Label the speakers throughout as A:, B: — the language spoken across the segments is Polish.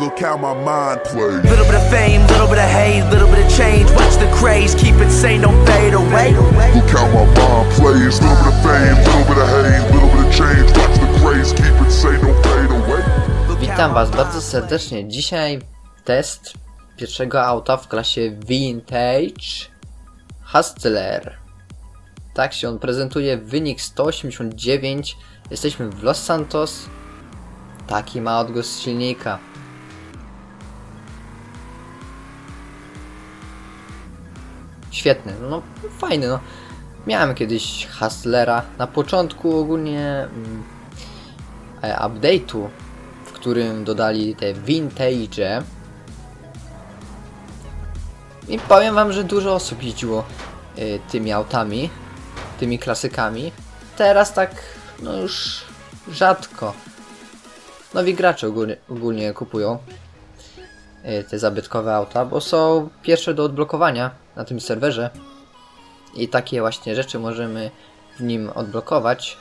A: Look how my mind plays.
B: Little bit of fame, little bit of hate, little bit of change. Watch the craze, keep it sane, don't fade away.
A: Look how my mind plays. Little bit of fame, little bit of hate, little bit of change. Watch the craze, keep it sane, don't fade away.
C: Witam Was bardzo serdecznie. Dzisiaj test pierwszego auta w klasie Vintage Hustler. Tak się on prezentuje. Wynik 189. Jesteśmy w Los Santos. Taki ma odgłos silnika. Świetny, no fajny, no. Miałem kiedyś Hustlera. Na początku ogólnie mm, e, update'u w którym dodali te vintage. I powiem wam, że dużo osób jeździło y, tymi autami, tymi klasykami. Teraz tak, no już rzadko. Nowi gracze ogólnie, ogólnie kupują y, te zabytkowe auta, bo są pierwsze do odblokowania na tym serwerze. I takie właśnie rzeczy możemy w nim odblokować.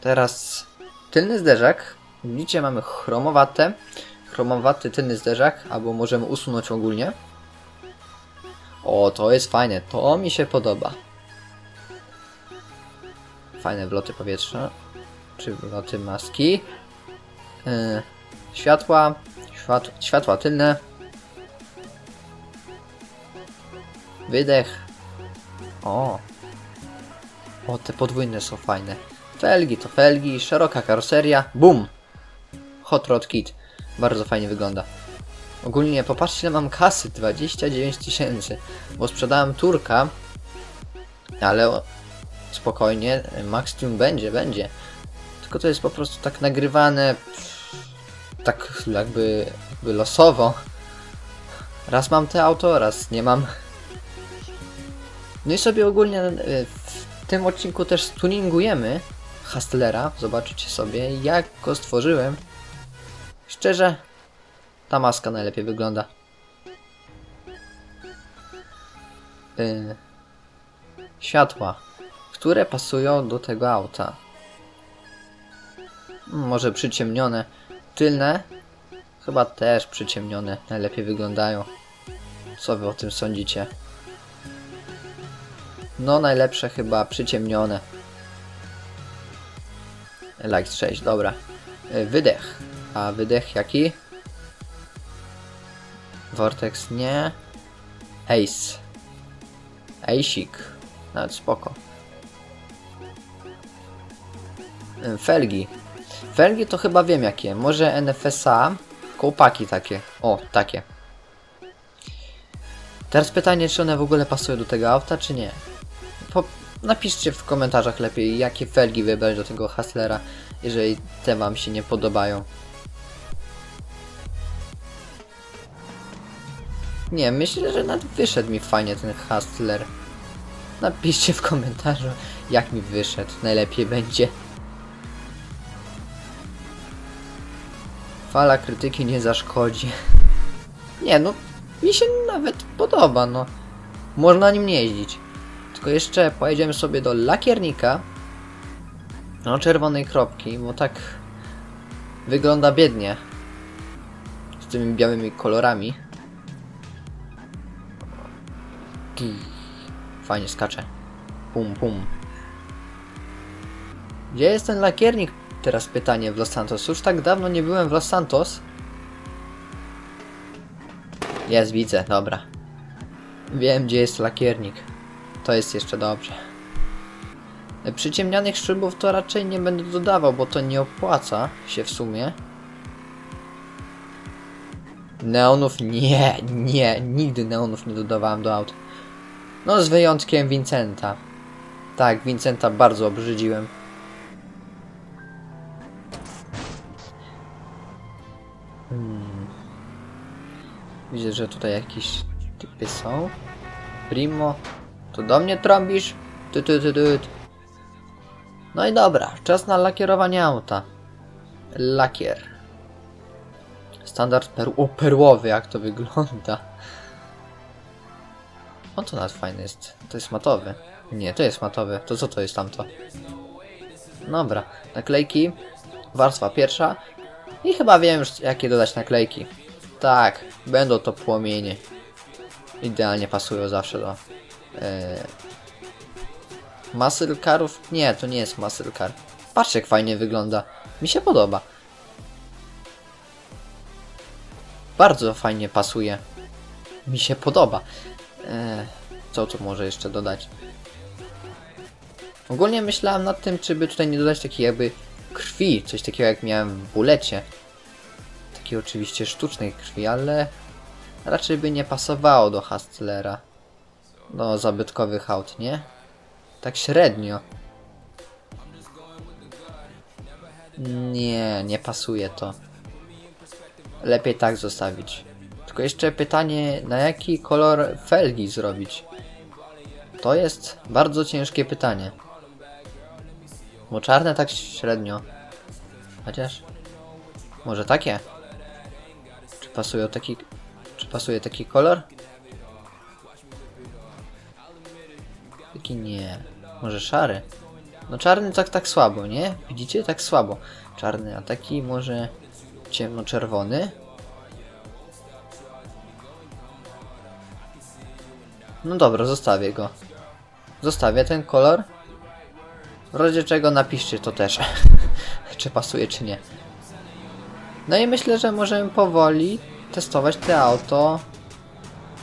C: Teraz tylny zderzak. Widzicie, mamy chromowate. Chromowaty tylny zderzak, albo możemy usunąć ogólnie. O, to jest fajne, to mi się podoba. Fajne wloty powietrza, czy wloty maski. Yy, światła, świat, światła tylne. Wydech. O. O, te podwójne są fajne. Felgi to felgi, szeroka karoseria. Bum! Hot Rod Kit. Bardzo fajnie wygląda. Ogólnie popatrzcie, mam kasy. 29 tysięcy. Bo sprzedałem Turka. Ale o- spokojnie. Max Tune będzie, będzie. Tylko to jest po prostu tak nagrywane. Tak jakby, jakby losowo. Raz mam te auto, raz nie mam. No i sobie ogólnie e, w tym odcinku też tuningujemy Hustlera. Zobaczycie sobie, jak go stworzyłem. Szczerze, ta maska najlepiej wygląda. Yy, światła, które pasują do tego auta. Mm, Może przyciemnione. Tylne, chyba też przyciemnione. Najlepiej wyglądają. Co wy o tym sądzicie? No, najlepsze chyba przyciemnione. Like 6, dobra. Y, Wydech. A wydech jaki? Vortex nie. Ace. Aceik. Nawet spoko. Y, Felgi. Felgi to chyba wiem jakie. Może NFSA. Kołpaki takie. O, takie. Teraz pytanie, czy one w ogóle pasują do tego auta, czy nie. Po, napiszcie w komentarzach lepiej, jakie felgi wybrać do tego Hustlera, jeżeli te wam się nie podobają. Nie, myślę, że nawet wyszedł mi fajnie ten Hustler. Napiszcie w komentarzu, jak mi wyszedł. Najlepiej będzie. Fala krytyki nie zaszkodzi. Nie, no, mi się nawet podoba, no. Można nim nie jeździć. Tylko jeszcze pojedziemy sobie do lakiernika. No, czerwonej kropki, bo tak wygląda biednie. Z tymi białymi kolorami. Fajnie skacze. Pum, pum. Gdzie jest ten lakiernik? Teraz pytanie w Los Santos. Już tak dawno nie byłem w Los Santos. Jest, widzę, dobra. Wiem, gdzie jest lakiernik. To jest jeszcze dobrze. Przyciemnianych szybów to raczej nie będę dodawał, bo to nie opłaca się w sumie. Neonów nie, nie, nigdy neonów nie dodawałem do aut. No z wyjątkiem Vincenta. Tak, Vincenta bardzo obrzydziłem. Hmm. Widzę, że tutaj jakieś typy są. Primo, to do mnie trąbisz? Ty, ty, ty, ty. No i dobra, czas na lakierowanie auta. Lakier. Standard perł... O, perłowy, jak to wygląda. O, to nawet fajny jest. To jest matowy. Nie, to jest matowy. To co to jest tamto? Dobra, naklejki. Warstwa pierwsza. I chyba wiem już jakie dodać naklejki. Tak, będą to płomienie. Idealnie pasują zawsze do... E, muscle carów? Nie, to nie jest muscle car. Patrz jak fajnie wygląda. Mi się podoba. Bardzo fajnie pasuje. Mi się podoba. E, co tu może jeszcze dodać? Ogólnie myślałem nad tym, czy by tutaj nie dodać takiej jakby krwi, coś takiego jak miałem w bulecie. Takiej oczywiście sztucznej krwi, ale raczej by nie pasowało do Hustlera. Do zabytkowych aut, nie? Tak średnio. Nie, nie pasuje to. Lepiej tak zostawić. Tylko jeszcze pytanie, na jaki kolor felgi zrobić? To jest bardzo ciężkie pytanie. Bo czarne tak średnio. Chociaż. Może takie? Czy pasuje taki. Czy pasuje taki kolor? Taki nie. Może szary? No czarny tak tak słabo, nie? Widzicie? Tak słabo. Czarny, a taki może ciemnoczerwony? No dobra, zostawię go. Zostawię ten kolor. W razie czego napiszcie to też. czy pasuje, czy nie. No i myślę, że możemy powoli testować te auto.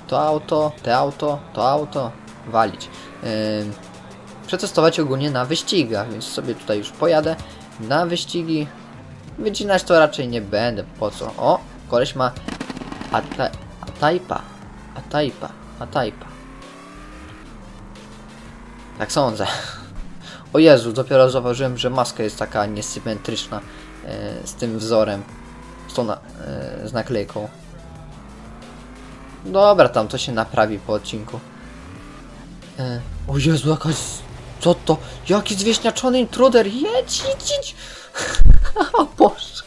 C: To auto, te auto, to auto. Walić. Przetestować ogólnie na wyścigach, więc sobie tutaj już pojadę na wyścigi. Wycinać to raczej nie będę, po co? O, koleś ma Ata Ataipa, Ataipa, Ataipa. Tak sądzę. O Jezu, dopiero zauważyłem, że maska jest taka niesymetryczna e, z tym wzorem, z tą na, e, z naklejką. Dobra, tam to się naprawi po odcinku. E, o Jezu, jakaś... Co to? Jaki zwieśniaczony intruder! Jedź, jedź, jedź! o Boże!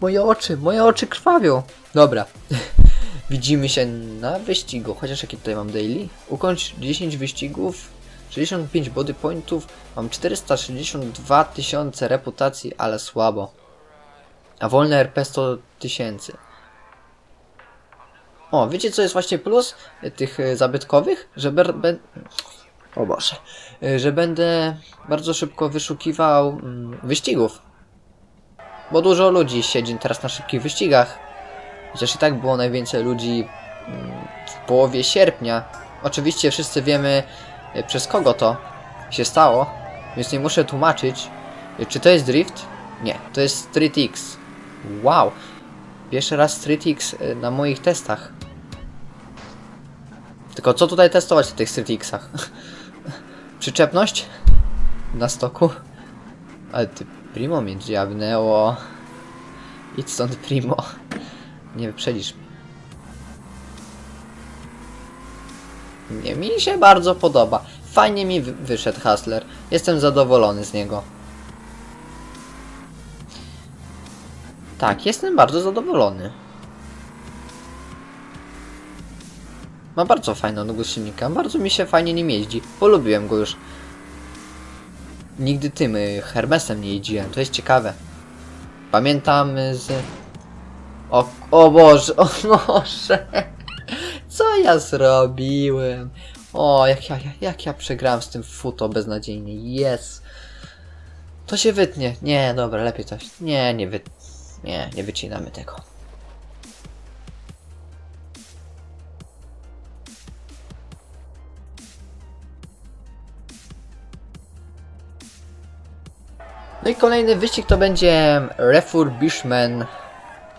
C: Moje oczy, moje oczy krwawią! Dobra. Widzimy się na wyścigu. Chociaż jaki tutaj mam daily? Ukończ 10 wyścigów, 65 body pointów, mam 462 tysiące reputacji, ale słabo. A wolne RP 100 tysięcy. O, wiecie co jest właśnie plus y, tych y, zabytkowych? Że be, o Boże. Y, Że będę bardzo szybko wyszukiwał mm, wyścigów. Bo dużo ludzi siedzi teraz na szybkich wyścigach. Chociaż i tak było najwięcej ludzi mm, w połowie sierpnia. Oczywiście wszyscy wiemy przez kogo to się stało, więc nie muszę tłumaczyć. Czy to jest drift? Nie, to jest Street X. Wow! Pierwszy raz Street X na moich testach. Tylko co tutaj testować w tych Street Xach? Przyczepność? Na stoku? Ale ty Primo mnie dziabnęło. Idź stąd Primo. Nie wyprzedzisz mnie. Nie, mi się bardzo podoba. Fajnie mi wy- wyszedł Hustler. Jestem zadowolony z niego. Tak, jestem bardzo zadowolony. Ma bardzo fajną odgłos silnika. Bardzo mi się fajnie nim jeździ. Polubiłem go już. Nigdy tym y, Hermesem nie jeździłem. To jest ciekawe. Pamiętam z... O, o Boże, o Boże. Co ja zrobiłem? O, jak ja, jak ja przegrałem z tym futo beznadziejnie. Jest. To się wytnie. Nie, dobra, lepiej coś. Nie, nie wy... Nie, nie wycinamy tego. No i kolejny wyścig to będzie Refurbishment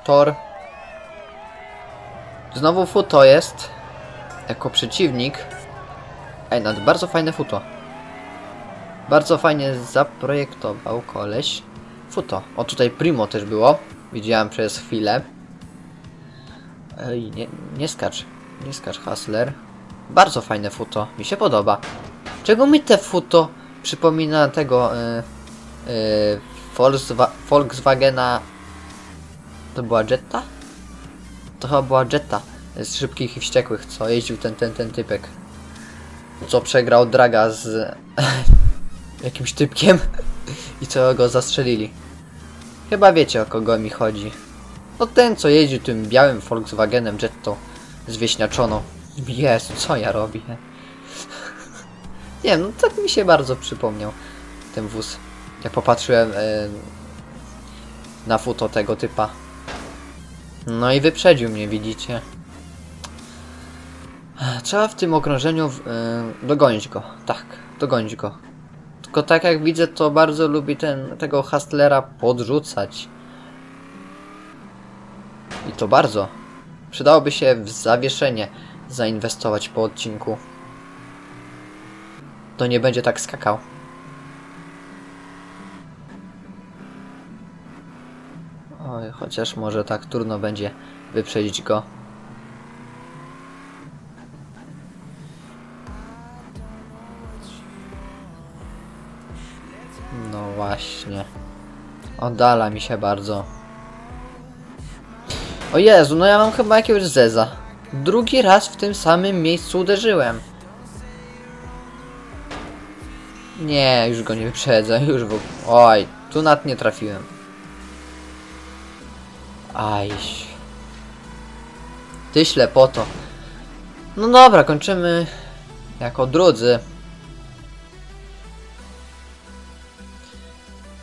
C: Tor. Znowu Futo jest jako przeciwnik. Ej, no to bardzo fajne Futo. Bardzo fajnie zaprojektował koleś. Futo. O, tutaj Primo też było. Widziałem przez chwilę. Ej, nie, nie skacz. Nie skacz, Hustler. Bardzo fajne Futo. Mi się podoba. Czego mi te Futo przypomina tego... Yy, Volkswa Volkswagena. To była Jetta? To chyba była Jetta z szybkich i wściekłych, co jeździł ten, ten, ten typek. Co przegrał draga z jakimś typkiem i co go zastrzelili. Chyba wiecie o kogo mi chodzi. No ten, co jeździ tym białym Volkswagenem Jetto z wieśniaczoną. Jezu, co ja robię? Nie no tak mi się bardzo przypomniał ten wóz. Jak popatrzyłem e, na foto tego typa. No i wyprzedził mnie, widzicie. Trzeba w tym okrążeniu e, dogonić go. Tak, dogonić go. Tylko tak jak widzę, to bardzo lubi ten, tego Hustlera podrzucać. I to bardzo. Przydałoby się w zawieszenie zainwestować po odcinku. To nie będzie tak skakał. Chociaż może tak trudno będzie wyprzedzić go. No właśnie. Oddala mi się bardzo. O Jezu, no ja mam chyba jakiegoś zeza. Drugi raz w tym samym miejscu uderzyłem. Nie, już go nie wyprzedzę, już w... Oj, tu nad nie trafiłem. Ajś. Ty ślepoto. No dobra, kończymy jako drudzy.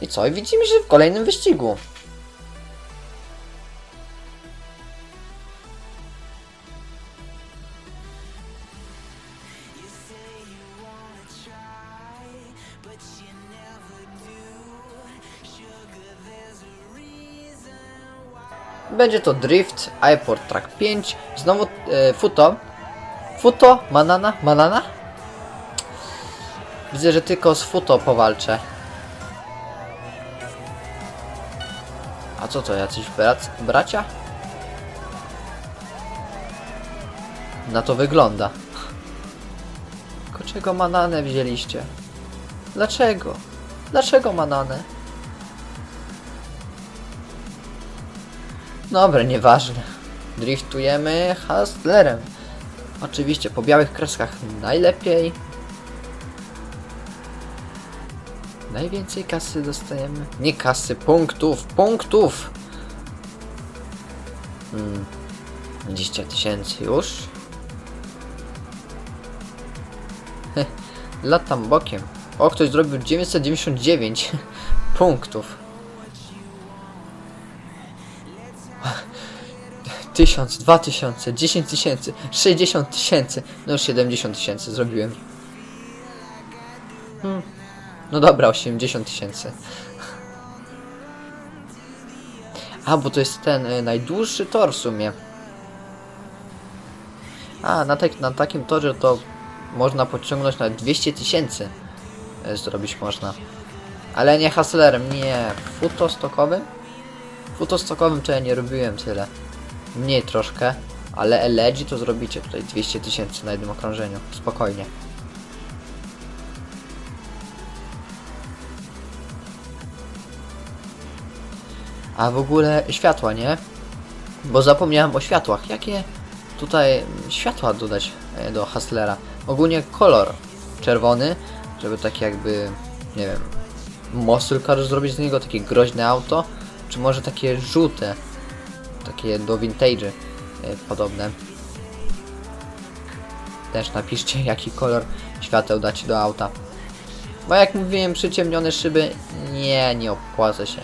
C: I co? I widzimy się w kolejnym wyścigu. Będzie to Drift, iPort Track 5, znowu e, Futo. Futo? Manana? Manana? Widzę, że tylko z Futo powalczę. A co to, jacyś brac bracia? Na to wygląda. Tylko czego mananę wzięliście? Dlaczego? Dlaczego mananę? Dobra, nieważne. Driftujemy Hustlerem. Oczywiście po białych kreskach najlepiej. Najwięcej kasy dostajemy. Nie kasy, punktów, punktów! Hmm. 20 tysięcy już. Latam bokiem. O, ktoś zrobił 999 punktów. Tysiąc, dwa tysiące, dziesięć tysięcy, sześćdziesiąt tysięcy. No już 70 tysięcy zrobiłem. Hmm. No dobra, 80 tysięcy. A, bo to jest ten y, najdłuższy tor w sumie. A, na, tak, na takim torze to można pociągnąć na 200 tysięcy. y, Zrobić można. Ale nie hustlerem, nie. Futostokowym? Futostokowym to ja nie robiłem tyle. Mniej troszkę. Ale LG to zrobicie tutaj 200 tysięcy na jednym okrążeniu. Spokojnie. A w ogóle światła, nie? Bo zapomniałem o światłach. Jakie tutaj światła dodać e, do Hustlera? Ogólnie kolor czerwony, żeby tak jakby, nie wiem, muscle car zrobić z niego, takie groźne auto, czy może takie żółte, takie do vintage e, podobne. Też napiszcie jaki kolor świateł dacie do auta. Bo jak mówiłem, przyciemnione szyby, nie, nie opłaca się.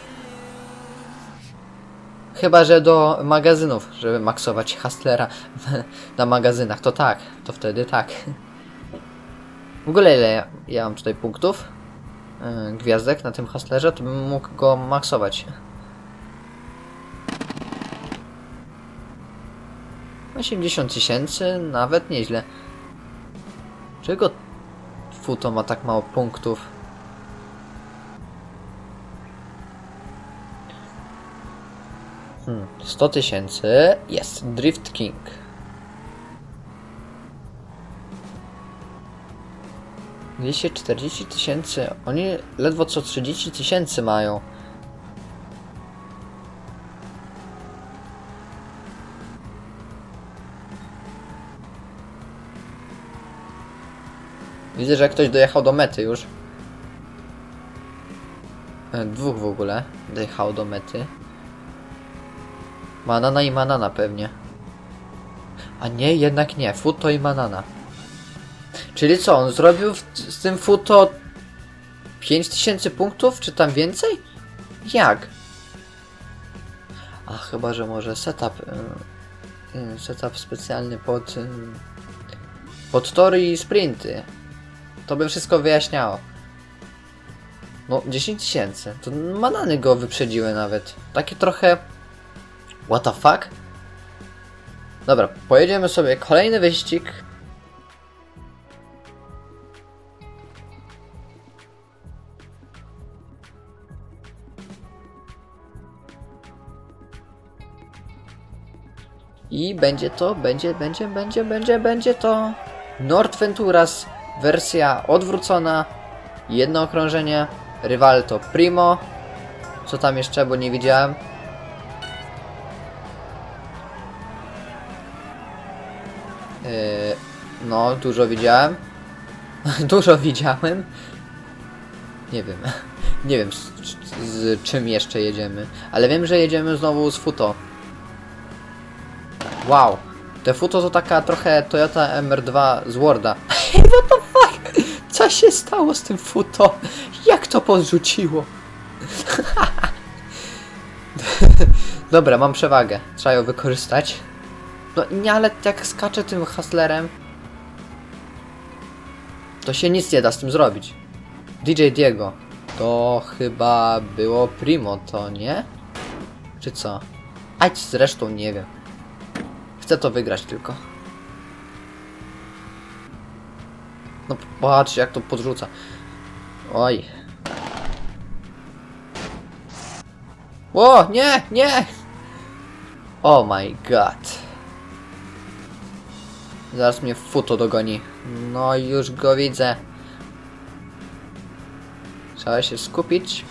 C: Chyba, że do magazynów, żeby maksować Hustlera na magazynach, to tak, to wtedy tak. W ogóle ile ja, ja mam tutaj punktów, yy, gwiazdek na tym Hustlerze, to bym mógł go maksować. 80 tysięcy, nawet nieźle. Czego Futo ma tak mało punktów? Hmm, 100 tysięcy. Jest, Drift King. Dwieście czterdzieści tysięcy. Oni ledwo co 30 tysięcy mają. Widzę, że ktoś dojechał do mety już. E, Dwóch w ogóle dojechało do mety. Manana i Manana pewnie. A nie, jednak nie. Futo i Manana. Czyli co, on zrobił z tym Futo 5000 punktów, czy tam więcej? Jak? A chyba, że może setup. y, y, setup specjalny pod. pod tory i sprinty. To by wszystko wyjaśniało. No, 10 tysięcy. To manany go wyprzedziły nawet. Takie trochę. What the fuck? Dobra, pojedziemy sobie kolejny wyścig. I będzie to, będzie, będzie, będzie, będzie, będzie to Nord Venturas wersja odwrócona. Jedno okrążenie. Rywal to Primo. Co tam jeszcze, bo nie widziałem. Yy, no, dużo widziałem. dużo widziałem. Nie wiem. Nie wiem z, z, z czym jeszcze jedziemy. Ale wiem, że jedziemy znowu z Futo. Wow. Te Futo to taka trochę Toyota MR2 z Worda. What the? Co się stało z tym Futo? Jak to podrzuciło? Dobra, mam przewagę. Trzeba ją wykorzystać. No nie, ale jak skaczę tym hustlerem, to się nic nie da z tym zrobić. DJ Diego. To chyba było Primo, to nie? Czy co? Ać zresztą nie wiem. Chcę to wygrać tylko. No patrz jak to podrzuca. Oj. O, nie, nie! Oh my god. Zaraz mnie futo dogoni. No już go widzę. Trzeba się skupić.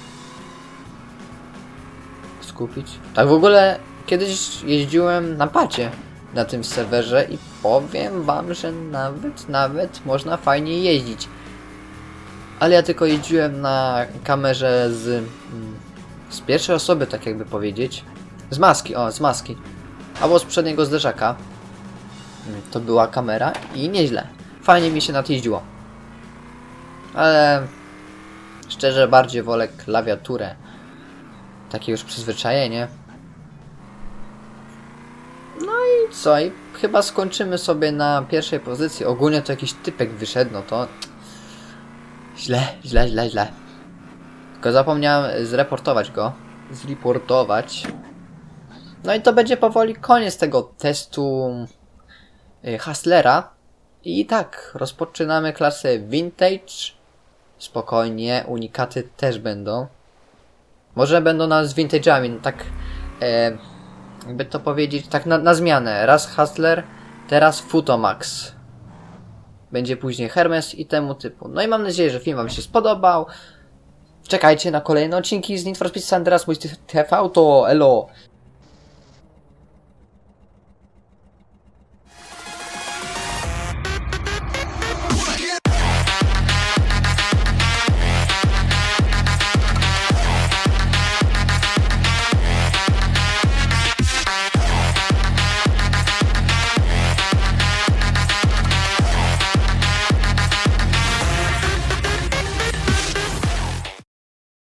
C: Skupić. Tak w ogóle kiedyś jeździłem na pacie na tym serwerze i powiem wam, że nawet, nawet można fajnie jeździć. Ale ja tylko jeździłem na kamerze z, mm, z pierwszej osoby, tak jakby powiedzieć. Z maski, o, z maski. Albo z przedniego zderzaka. Mm, To była kamera i nieźle. Fajnie mi się nadjeździło. Ale szczerze bardziej wolę klawiaturę. Takie już przyzwyczajenie. No co? I chyba skończymy sobie na pierwszej pozycji. Ogólnie to jakiś typek wyszedł, no to źle, źle, źle, źle. Tylko zapomniałem zreportować go. Zreportować. No i to będzie powoli koniec tego testu y, Hustlera. I tak, rozpoczynamy klasę Vintage. Spokojnie, unikaty też będą. Może będą nas Vintage'ami, no tak e, jakby to powiedzieć, tak na, na zmianę. Raz Hustler, teraz Futomax. Będzie później Hermes i temu typu. No i mam nadzieję, że film Wam się spodobał. Czekajcie na kolejne odcinki z Need for Speed San Andreas mój TV, to elo.